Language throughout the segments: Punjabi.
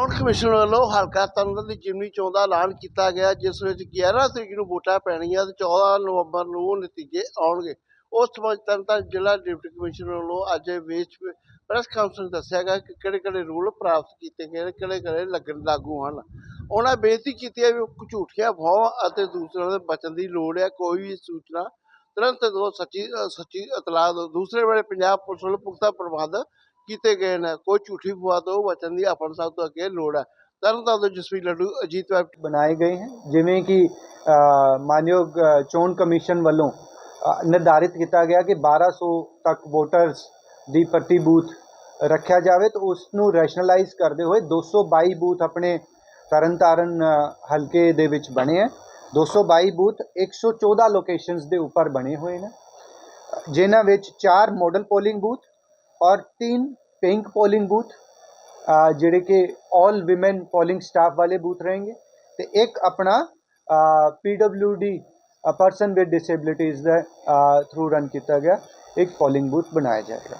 ਚੋਣ ਕਮਿਸ਼ਨ ਵੱਲੋਂ ਹਲਕਾ ਤਰਨਤਾਰਨ ਦੀ ਜਿਮਨੀ ਚੋਣ ਦਾ ਐਲਾਨ ਕੀਤਾ ਗਿਆ, ਜਿਸ ਵਿੱਚ 11 ਤਰੀਕ ਨੂੰ ਵੋਟਾਂ ਪੈਣੀਆਂ ਤੇ 14 ਨਵੰਬਰ ਨੂੰ ਨਤੀਜੇ ਆਉਣਗੇ। ਉਸ ਸੰਬੰਧ ਤਰਨਤਾਰਨ ਜ਼ਿਲ੍ਹਾ ਡਿਪਟੀ ਕਮਿਸ਼ਨਰ ਵੱਲੋਂ ਅੱਜ ਵੇਚ ਪ੍ਰੈਸ ਕਾਨਫਰੰਸ ਦੱਸਿਆ ਗਿਆ ਕਿ ਕਿਹੜੇ ਕਿਹੜੇ ਰੂਲ ਪ੍ਰਾਪਤ ਕੀਤੇ ਗਏ ਕਿਹੜੇ ਕਿਹੜੇ ਲੱਗਣ ਲਾਗੂ ਹਨ। ਉਹਨਾਂ ਬੇਨਤੀ ਕੀਤੀ ਹੈ ਵੀ ਝੂਠੀਆਂ ਅਫਵਾਹਾਂ ਅਤੇ ਦੂਸਰਿਆਂ ਦੇ ਬਚਣ ਦੀ ਲੋੜ ਹੈ, ਕੋਈ ਵੀ ਸੂਚਨਾ ਤੁਰੰਤ ਦੋ ਸੱਚੀ ਸੱਚੀ ਇਤਲਾਹ ਦੂਸਰੇ ਵੇਲੇ ਪੰਜਾਬ ਪੁਲਿਸ ਵੱਲੋਂ ਪੁਖਤਾ ਪ੍ਰਬੰਧ ਕੀਤੇ ਗਏ ਨੇ, ਕੋਈ ਝੂਠੀ ਅਫਵਾਹ ਤੋਂ ਬਚਣ ਦੀ ਆਪਣ ਸਭ ਤੋਂ ਅੱਗੇ ਲੋੜ ਹੈ। ਤਰਨਤਾਰਨ ਤੋਂ ਜਸਵੀਰ ਲੱਡੂ, ਅਜੀਤ ਵੈਬ ਬਣਾਏ ਗਏ ਹਨ ਜਿਵੇਂ ਕਿ ਮਾਨਯੋਗ ਚੋਣ ਕਮਿਸ਼ਨ ਵੱਲੋਂ ਨਿਰਧਾਰਿਤ ਕੀਤਾ ਗਿਆ ਕਿ 1200 ਤੱਕ ਵੋਟਰਸ ਦੀ ਪ੍ਰਤੀ ਬੂਥ ਰੱਖਿਆ ਜਾਵੇ ਤਾਂ ਉਸ ਨੂੰ ਰੈਸ਼ਨਲਾਈਜ਼ ਕਰਦੇ ਹੋਏ 222 ਬੂਥ ਆਪਣੇ ਤਰਨਤਾਰਨ ਹਲਕੇ ਦੇ ਵਿੱਚ ਬਣੇ ਹੈ। 222 ਬੂਥ 114 ਲੋਕੇਸ਼ਨਸ ਦੇ ਉੱਪਰ ਬਣੇ ਹੋਏ ਨੇ। ਜਿਨ੍ਹਾਂ ਵਿੱਚ 4 ਮਾਡਲ ਪੋਲਿੰਗ ਬੂਥ ਔਰ 3 ਪਿੰਕ ਪੋਲਿੰਗ ਬੂਥ ਅ, ਜਿਹੜੇ ਕਿ 올 ਔਮਨ ਪੋਲਿੰਗ ਸਟਾਫ ਵਾਲੇ ਬੂਥ रहेंगे ਤੇ ਇੱਕ ਆਪਣਾ ਪੀਡਬਲਯੂਡੀ ਪਰਸਨ ਵਿਦ ਡਿਸੇਬਿਲਿਟੀਜ਼ ਦਾ ਥਰੂ ਰਨ ਕੀਤਾ ਗਿਆ ਇੱਕ ਪੋਲਿੰਗ ਬੂਥ ਬਣਾਇਆ ਜਾਏਗਾ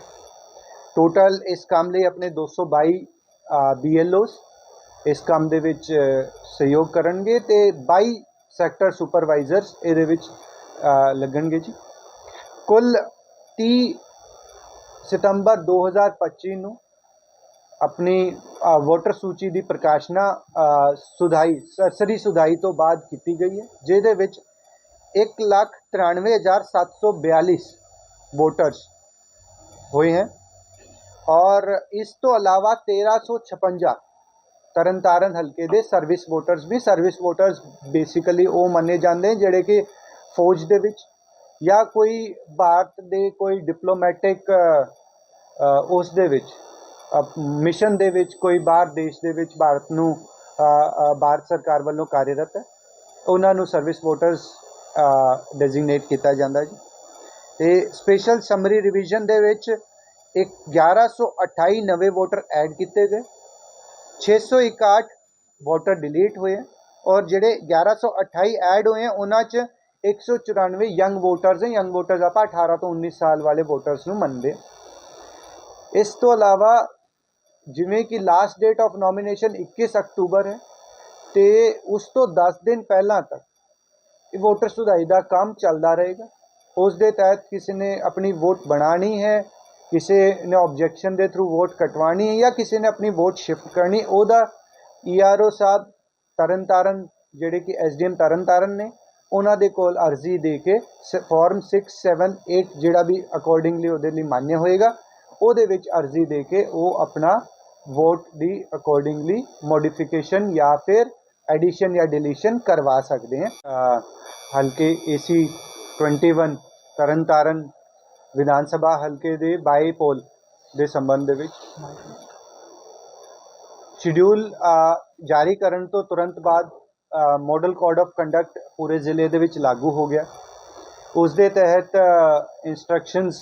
ਟੋਟਲ ਇਸ ਕੰਮ ਲਈ ਆਪਣੇ 222 ਬੀਐਲਓਸ ਇਸ ਕੰਮ ਦੇ ਵਿੱਚ ਅ, ਸਹਿਯੋਗ ਕਰਨਗੇ ਤੇ 22 ਸੈਕਟਰ ਸੁਪਰਵਾਈਜ਼ਰਸ ਇਹਦੇ ਵਿੱਚ ਅ, ਲੱਗਣਗੇ ਜੀ ਕੁੱਲ 30 ਸਤੰਬਰ 2025 ਨੂੰ ਆਪਣੀ ਅ, ਵੋਟਰ ਸੂਚੀ ਦੀ ਪ੍ਰਕਾਸ਼ਨਾ ਅ, ਸੁਧਾਈ ਸਰਸਰੀ ਸੁਧਾਈ ਤੋਂ ਬਾਅਦ ਕੀਤੀ ਗਈ ਹੈ ਜਿਹਦੇ ਵਿੱਚ 193742 ਵੋਟਰਸ ਹੋਏ ਹਨ ਔਰ ਇਸ ਤੋਂ ਇਲਾਵਾ 1356 ਤਰਨਤਾਰਨ ਹਲਕੇ ਦੇ ਸਰਵਿਸ ਵੋਟਰਸ ਵੀ ਸਰਵਿਸ ਵੋਟਰਸ ਬੇਸਿਕਲੀ ਉਹ ਮੰਨੇ ਜਾਂਦੇ ਨੇ ਜਿਹੜੇ ਕਿ ਫੌਜ ਦੇ ਵਿੱਚ ਜਾਂ ਕੋਈ ਭਾਰਤ ਦੇ ਕੋਈ ਡਿਪਲੋਮੈਟਿਕ ਉਸ ਦੇ ਵਿੱਚ ਮਿਸ਼ਨ ਦੇ ਵਿੱਚ ਕੋਈ ਬਾਹਰ ਦੇਸ਼ ਦੇ ਵਿੱਚ ਭਾਰਤ ਨੂੰ ਭਾਰਤ ਸਰਕਾਰ ਵੱਲੋਂ ਕਾਰਜਰਤ ਹੈ। ਉਹਨਾਂ ਨੂੰ ਸਰਵਿਸ ਵੋਟਰਸ ਡੈਜ਼ਿਗਨੇਟ ਕੀਤਾ ਜਾਂਦਾ ਜੀ। ਤੇ ਸਪੈਸ਼ਲ ਸਮਰੀ ਰਿਵੀਜ਼ਨ ਦੇ ਵਿੱਚ ਇੱਕ 1128 ਨਵੇਂ ਵੋਟਰ ਐਡ ਕੀਤੇ ਗਏ। 661 ਵੋਟਰ ਡਿਲੀਟ ਹੋਏ ਔਰ ਜਿਹੜੇ 1128 ਐਡ ਹੋਏ ਹੈ, ਉਹਨਾਂ 'ਚ 194 ਯੰਗ ਵੋਟਰਸ ਹੈ। ਯੰਗ ਵੋਟਰਸ ਆਪਾਂ 18 ਤੋਂ 19 ਸਾਲ ਵਾਲੇ ਵੋਟਰਸ ਨੂੰ ਮੰਨਦੇ ਇਸ ਤੋਂ ਇਲਾਵਾ ਜਿਵੇਂ ਕਿ ਲਾਸਟ ਡੇਟ ਆਫ ਨੋਮੀਨੇਸ਼ਨ 21 ਅਕਤੂਬਰ ਹੈ ਤੇ ਉਸ ਤੋਂ 10 ਦਿਨ ਪਹਿਲਾਂ ਤੱਕ ਇਹ ਵੋਟਰ ਸੁਧਾਈ ਦਾ ਕੰਮ ਚੱਲਦਾ ਰਹੇਗਾ। ਉਸ ਦੇ ਤਹਿਤ ਕਿਸੇ ਨੇ ਆਪਣੀ ਵੋਟ ਬਣਾਣੀ ਹੈ, ਕਿਸੇ ਨੇ ਆਬਜੈਕਸ਼ਨ ਦੇ ਥਰੂ ਵੋਟ ਕਟਵਾਣੀ ਹੈ ਜਾਂ ਕਿਸੇ ਨੇ ਆਪਣੀ ਵੋਟ ਸ਼ਿਫਟ ਕਰਨੀ, ਉਹਦਾ ਈਆਰਓ ਸਾਹਿਬ ਤਰਨਤਾਰਨ, ਜਿਹੜੇ ਕਿ ਐਸਡੀਐਮ ਤਰਨਤਾਰਨ ਨੇ, ਉਹਨਾਂ ਦੇ ਕੋਲ ਅਰਜ਼ੀ ਦੇ ਕੇ ਫਾਰਮ 678 ਜਿਹੜਾ ਵੀ ਅਕੋਰਡਿੰਗਲੀ ਉਹਦੇ ਲਈ ਮਾਨਿਆ ਹੋਏਗਾ। ਉਹਦੇ ਵਿੱਚ ਅਰਜ਼ੀ ਦੇ ਕੇ ਉਹ ਆਪਣਾ ਵੋਟ ਦੀ ਅਕੋਰਡਿੰਗਲੀ ਮੋਡੀਫਿਕੇਸ਼ਨ ਜਾਂ ਫਿਰ ਐਡੀਸ਼ਨ ਜਾਂ ਡਿਲੀਸ਼ਨ ਕਰਵਾ ਸਕਦੇ हैं ਅ, ਹਲਕੇ ਏਸੀ 21 ਤਰਨਤਾਰਨ ਵਿਧਾਨ ਸਭਾ ਹਲਕੇ ਦੇ ਬਾਈ ਪੋਲ ਦੇ ਸੰਬੰਧ ਦੇ ਵਿੱਚ ਸ਼ਡਿਊਲ ਜਾਰੀ ਕਰਨ ਤੋਂ ਤੁਰੰਤ ਬਾਅਦ ਮਾਡਲ ਕੋਡ ਆਫ ਕੰਡਕਟ ਪੂਰੇ ਜ਼ਿਲ੍ਹੇ ਦੇ ਵਿੱਚ ਲਾਗੂ ਹੋ ਗਿਆ। ਉਸ ਦੇ ਤਹਿਤ ਇਨਸਟਰਕਸ਼ਨਸ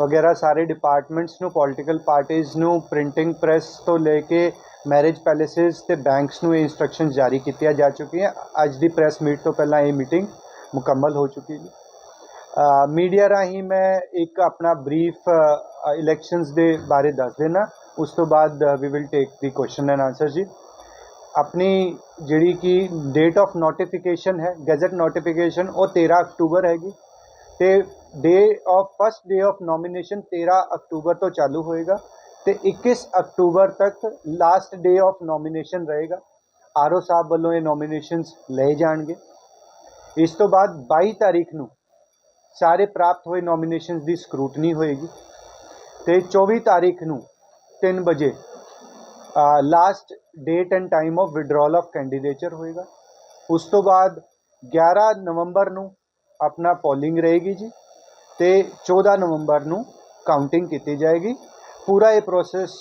ਵਗੈਰਾ ਸਾਰੇ ਡਿਪਾਰਟਮੈਂਟਸ ਨੂੰ ਪੋਲੀਟੀਕਲ ਪਾਰਟੀਆਂ ਨੂੰ ਪ੍ਰਿੰਟਿੰਗ ਪ੍ਰੈਸ ਤੋਂ ਲੈ ਕੇ ਮੈਰਿਜ ਪੈਲੇਸਿਸ ਤੇ ਬੈਂਕਸ ਨੂੰ ਇਹ ਇਨਸਟਰਕਸ਼ਨਸ ਜਾਰੀ ਕੀਤੀਆਂ ਜਾ ਚੁੱਕੀਆਂ। ਅੱਜ ਦੀ ਪ੍ਰੈਸ ਮੀਟ ਤੋਂ ਪਹਿਲਾਂ ਇਹ ਮੀਟਿੰਗ ਮੁਕੰਮਲ ਹੋ ਚੁੱਕੀ ਹੈ ਮੀਡੀਆ ਰਾਹੀਂ ਮੈਂ ਇੱਕ ਆਪਣਾ ਬਰੀਫ ਇਲੈਕਸ਼ਨਸ ਦੇ ਬਾਰੇ ਦੱਸ ਦੇਣਾ ਉਸ ਤੋਂ ਬਾਅਦ ਵੀ will take the question and answer ਜੀ। ਆਪਣੀ ਜਿਹੜੀ ਕਿ ਡੇਟ ਆਫ ਨੋਟੀਫਿਕੇਸ਼ਨ ਹੈ ਗੈਜ਼ਟ ਨੋਟੀਫਿਕੇਸ਼ਨ ਉਹ 13 ਅਕਤੂਬਰ ਹੈਗੀ। ਤੇ day of first day of nomination 13 ਅਕਤੂਬਰ ਤੋਂ ਚਾਲੂ ਹੋਏਗਾ ਤੇ 21 ਅਕਤੂਬਰ ਤੱਕ ਲਾਸਟ ਡੇ ਆਫ ਨੋਮੀਨੇਸ਼ਨ ਰਹੇਗਾ। ਆਰਓ ਸਾਹਿਬ ਵੱਲੋਂ ਇਹ ਨੋਮੀਨੇਸ਼ਨਸ ਲਏ ਜਾਣਗੇ। ਇਸ ਤੋਂ ਬਾਅਦ 22 ਤਾਰੀਖ ਨੂੰ ਸਾਰੇ ਪ੍ਰਾਪਤ ਹੋਏ ਨੋਮੀਨੇਸ਼ਨਸ ਦੀ ਸਕਰੂਟਨੀ ਹੋਏਗੀ ਤੇ 24 ਤਾਰੀਖ ਨੂੰ 3 ਵਜੇ last date and time of withdrawal of candidature ਹੋਏਗਾ। ਉਸ ਤੋਂ ਬਾਅਦ 11 ਨਵੰਬਰ ਨੂੰ ਆਪਣਾ ਪੋਲਿੰਗ ਰਹੇਗੀ ਜੀ। ਤੇ 14 ਨਵੰਬਰ ਨੂੰ ਕਾਊਂਟਿੰਗ ਕੀਤੀ ਜਾਏਗੀ। ਪੂਰਾ ਇਹ process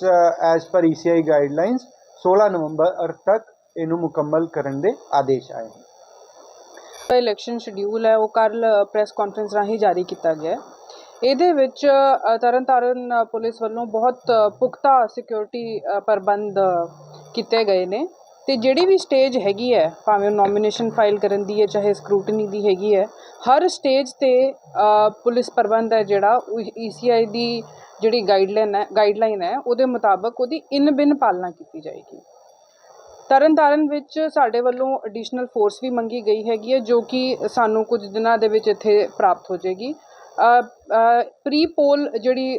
as per ECI guidelines 16 ਨਵੰਬਰ ਤੱਕ ਇਹਨੂੰ ਮੁਕੰਮਲ ਕਰਨ ਦੇ ਆਦੇਸ਼ ਆਏ ਹਨ ਇਲੈਕਸ਼ਨ ਸ਼ਡਿਊਲ ਹੈ ਉਹ ਕੱਲ ਪ੍ਰੈਸ ਕਾਨਫਰੰਸ ਰਾਹੀਂ ਜਾਰੀ ਕੀਤਾ ਗਿਆ ਹੈ। ਇਹਦੇ ਵਿੱਚ ਅ, ਤਰਨਤਾਰਨ ਪੁਲਿਸ ਵੱਲੋਂ ਬਹੁਤ ਪੁਖਤਾ ਸਿਕਿਉਰਿਟੀ ਪ੍ਰਬੰਧ ਕੀਤੇ ਗਏ ਨੇ। ਤੇ ਜਿਹੜੀ ਵੀ ਸਟੇਜ ਹੈਗੀ ਹੈ, ਭਾਵੇਂ ਉਹ ਨੋਮੀਨੇਸ਼ਨ ਫਾਈਲ ਕਰਨ ਦੀ ਹੈ, ਚਾਹੇ ਸਕਰੂਟਨੀ ਦੀ ਹੈਗੀ ਹੈ, ਹਰ ਸਟੇਜ ਤੇ ਪੁਲਿਸ ਪ੍ਰਬੰਧ ਹੈ ਜਿਹੜਾ ਈਸੀਆਈ ਦੀ ਜਿਹੜੀ ਗਾਈਡਲਾਈਨ ਹੈ ਗਾਈਡਲਾਈਨ ਹੈ, ਉਹਦੇ ਮੁਤਾਬਕ ਉਹਦੀ ਇਨ ਬਿਨ ਪਾਲਣਾ ਕੀਤੀ ਜਾਏਗੀ। ਤਰਨਤਾਰਨ ਵਿੱਚ ਸਾਡੇ ਵੱਲੋਂ ਐਡੀਸ਼ਨਲ ਫੋਰਸ ਵੀ ਮੰਗੀ ਗਈ ਹੈਗੀ ਹੈ, ਜੋ ਕਿ ਸਾਨੂੰ ਕੁਝ ਦਿਨਾਂ ਦੇ ਵਿੱਚ ਇੱਥੇ ਪ੍ਰਾਪਤ ਹੋ ਜਾਏਗੀ। ਪ੍ਰੀ ਪੋਲ ਜਿਹੜੀ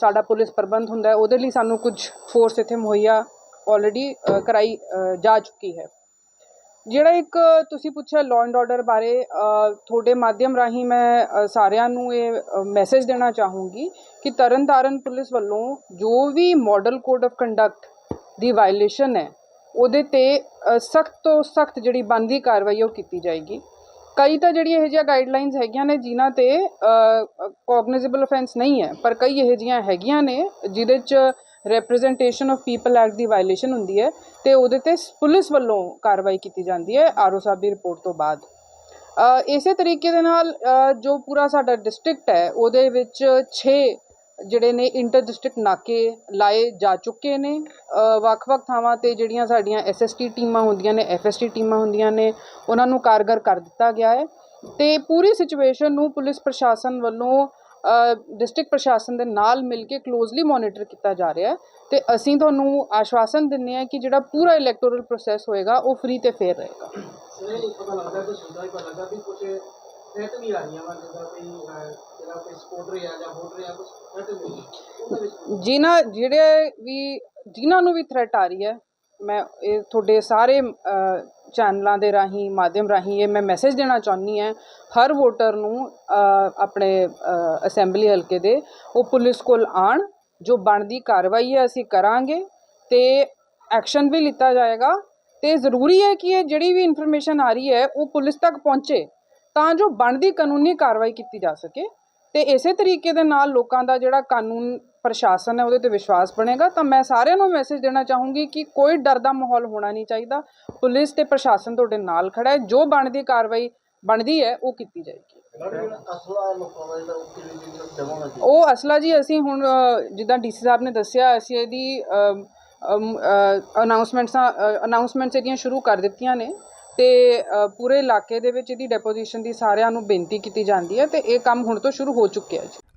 ਸਾਡਾ ਪੁਲਿਸ ਪ੍ਰਬੰਧ ਹੁੰਦਾ ਉਹਦੇ ਲਈ ਸਾਨੂੰ ਕੁਝ ਫੋਰਸ ਇੱਥੇ ਮੁਹੱਈਆ ਆਲਰੇਡੀ ਕਰਾਈ ਜਾ ਚੁੱਕੀ ਹੈ। ਜਿਹੜਾ ਇੱਕ, ਤੁਸੀਂ ਪੁੱਛਿਆ ਲਾਅ ਐਂਡ ਆਰਡਰ ਬਾਰੇ ਤੁਹਾਡੇ ਮਾਧਿਅਮ ਰਾਹੀਂ ਮੈਂ ਸਾਰਿਆਂ ਨੂੰ ਇਹ ਮੈਸੇਜ ਦੇਣਾ ਚਾਹੂੰਗੀ ਕਿ ਤਰਨਤਾਰਨ ਪੁਲਿਸ ਵੱਲੋਂ ਜੋ ਵੀ ਮਾਡਲ ਕੋਡ ਆਫ ਕੰਡਕਟ ਦੀ ਵਾਇਲੇਸ਼ਨ ਹੈ, ਉਹਦੇ ਤੇ ਸਖਤ ਤੋਂ ਸਖਤ ਜਿਹੜੀ ਬਣਦੀ ਕਾਰਵਾਈ ਉਹ ਕੀਤੀ ਜਾਏਗੀ। ਕਈ ਤਾਂ ਜਿਹੜੀਆਂ ਇਹੋ ਜਿਹੀਆਂ ਗਾਈਡਲਾਈਨਸ ਹੈਗੀਆਂ ਨੇ, ਜਿਨ੍ਹਾਂ ਤੇ ਕੋਗਨਾਈਜ਼ੇਬਲ ਅਫੈਂਸ ਨਹੀਂ ਹੈ, ਪਰ ਕਈ ਇਹੋ ਜਿਹੀਆਂ ਹੈਗੀਆਂ ਨੇ, ਜਿਹਦੇ ਚ ਰਿਪਰੈਜ਼ੈਂਟੇਸ਼ਨ ਆਫ ਪੀਪਲ ਐਕਟ ਦੀ ਵਾਇਲੇਸ਼ਨ ਹੁੰਦੀ ਹੈ ਤੇ ਉਹਦੇ ਤੇ ਪੁਲਿਸ ਵੱਲੋਂ ਕਾਰਵਾਈ ਕੀਤੀ ਜਾਂਦੀ ਹੈ, ਆਰਓ ਸਾਹਿਬ ਦੀ ਰਿਪੋਰਟ ਤੋਂ ਬਾਅਦ। ਇਸੇ ਤਰੀਕੇ ਦੇ ਨਾਲ ਜੋ ਪੂਰਾ ਸਾਡਾ ਡਿਸਟ੍ਰਿਕਟ ਹੈ, ਉਹਦੇ ਵਿੱਚ 6 ਜਿਹੜੇ ਨੇ ਇੰਟਰ ਡਿਸਟ੍ਰਿਕਟ ਨਾਕੇ ਲਾਏ ਜਾ ਚੁੱਕੇ ਨੇ। ਵੱਖ-ਵੱਖ ਥਾਵਾਂ ਤੇ ਜਿਹੜੀਆਂ ਸਾਡੀਆਂ ਐਸਐਸਟੀ ਟੀਮਾਂ ਹੁੰਦੀਆਂ ਨੇ ਐਫਐਸਟੀ ਟੀਮਾਂ ਹੁੰਦੀਆਂ ਨੇ, ਉਹਨਾਂ ਨੂੰ ਕਾਰਗਰ ਕਰ ਦਿੱਤਾ ਗਿਆ ਹੈ। ਤੇ ਪੂਰੀ ਸਿਚੁਏਸ਼ਨ ਨੂੰ ਪੁਲਿਸ ਪ੍ਰਸ਼ਾਸਨ ਵੱਲੋਂ ਡਿਸਟ੍ਰਿਕਟ ਪ੍ਰਸ਼ਾਸਨ ਦੇ ਨਾਲ ਮਿਲ ਕੇ ਕਲੋਜ਼ਲੀ ਮੋਨੀਟਰ ਕੀਤਾ ਜਾ ਰਿਹਾ ਹੈ ਤੇ ਅਸੀਂ ਤੁਹਾਨੂੰ ਆਸ਼ਵਾਸਨ ਦਿੰਦੇ ਹਾਂ ਕਿ ਜਿਹੜਾ ਪੂਰਾ ਇਲੈਕਟੋਰਲ ਪ੍ਰੋਸੈਸ ਹੋਏਗਾ ਉਹ ਫ੍ਰੀ ਤੇ ਫੇਅਰ ਰਹੇਗਾ। ਸਰ ਇਹ ਪਤਾ ਲੱਗਦਾ ਕਿ ਸੁਣਦਾ ਹੀ ਪਤਾ ਲੱਗਾ ਵੀ ਕੁਝ ਥ੍ਰੈਟ ਵੀ ਆ ਰਹੀਆਂ ਵਾ ਜਿੱਦਾਂ ਕੋਈ ਅਹ, ਜਿਹੜਾ ਕੋਈ ਸਪੋਰਟਰ ਆ ਜਾਂ ਵੋਟਰ ਆ ਕੁਝ ਥ੍ਰੈਟ ਮਿਲੀ ਉਹਦੇ ਵਿੱਚ ਜਿਨ੍ਹਾਂ ਜਿਹੜੇ ਵੀ ਜਿਨ੍ਹਾਂ ਨੂੰ ਵੀ ਥ੍ਰੈਟ ਆ ਰਹੀ ਹੈ ਮੈਂ ਇਹ ਤੁਹਾਡੇ ਸਾਰੇ ਚੈਨਲਾਂ ਦੇ ਰਾਹੀਂ, ਮਾਧਿਅਮ ਰਾਹੀਂ ਇਹ ਮੈਂ ਮੈਸੇਜ ਦੇਣਾ ਚਾਹੁੰਦੀ ਹਾਂ। ਹਰ ਵੋਟਰ ਨੂੰ ਆਪਣੇ ਅਸੈਂਬਲੀ ਹਲਕੇ ਦੇ, ਉਹ ਪੁਲਿਸ ਕੋਲ ਆਣ ਜੋ ਬਣਦੀ ਕਾਰਵਾਈ ਹੈ ਅਸੀਂ ਕਰਾਂਗੇ ਤੇ ਐਕਸ਼ਨ ਵੀ ਲਿੱਤਾ ਜਾਏਗਾ। ਤੇ ਜ਼ਰੂਰੀ ਹੈ ਕਿ ਇਹ ਜਿਹੜੀ ਵੀ ਇਨਫੋਰਮੇਸ਼ਨ ਆ ਰਹੀ ਹੈ, ਉਹ ਪੁਲਿਸ ਤੱਕ ਪਹੁੰਚੇ, ਤਾਂ ਜੋ ਬਣਦੀ ਕਾਨੂੰਨੀ ਕਾਰਵਾਈ ਕੀਤੀ ਜਾ ਸਕੇ। ਤੇ ਇਸੇ ਤਰੀਕੇ ਦੇ ਨਾਲ ਲੋਕਾਂ ਦਾ ਜਿਹੜਾ ਕਾਨੂੰਨ ਪ੍ਰਸ਼ਾਸਨ ਹੈ ਉਹਦੇ ਤੇ ਵਿਸ਼ਵਾਸ ਬਣੇਗਾ ਤਾਂ ਮੈਂ ਸਾਰਿਆਂ ਨੂੰ ਮੈਸੇਜ ਦੇਣਾ ਚਾਹੂੰਗੀ ਕਿ ਕੋਈ ਡਰ ਦਾ ਮਾਹੌਲ ਹੋਣਾ ਨਹੀਂ ਚਾਹੀਦਾ। ਪੁਲਿਸ ਤੇ ਪ੍ਰਸ਼ਾਸਨ ਤੁਹਾਡੇ ਨਾਲ ਖੜਾ ਹੈ ਜੋ ਬਣਦੀ ਕਾਰਵਾਈ ਬਣਦੀ ਹੈ ਉਹ ਕੀਤੀ ਜਾਏਗੀ। ਉਹ ਅਸਲਾ ਜੀ ਅਸੀਂ ਹੁਣ ਅ, ਜਿੱਦਾਂ ਡੀਸੀ ਸਾਹਿਬ ਨੇ ਦੱਸਿਆ ਅਸੀਂ ਇਹਦੀ ਅਨਾਉਂਸਮੈਂਟਸਾਂ ਅਨਾਉਂਸਮੈਂਟਸ ਇਹਦੀਆਂ ਸ਼ੁਰੂ ਕਰ ਦਿੱਤੀਆਂ ਨੇ ਤੇ ਪੂਰੇ ਇਲਾਕੇ ਦੇ ਵਿੱਚ ਇਹਦੀ ਡੈਪੋਜੀਸ਼ਨ ਦੀ ਸਾਰਿਆਂ ਨੂੰ ਬੇਨਤੀ ਕੀਤੀ ਜਾਂਦੀ ਹੈ ਤੇ ਇਹ ਕੰਮ ਹੁਣ ਤੋਂ ਸ਼ੁਰੂ ਹੋ ਚੁੱਕਿਆ ਜੀ।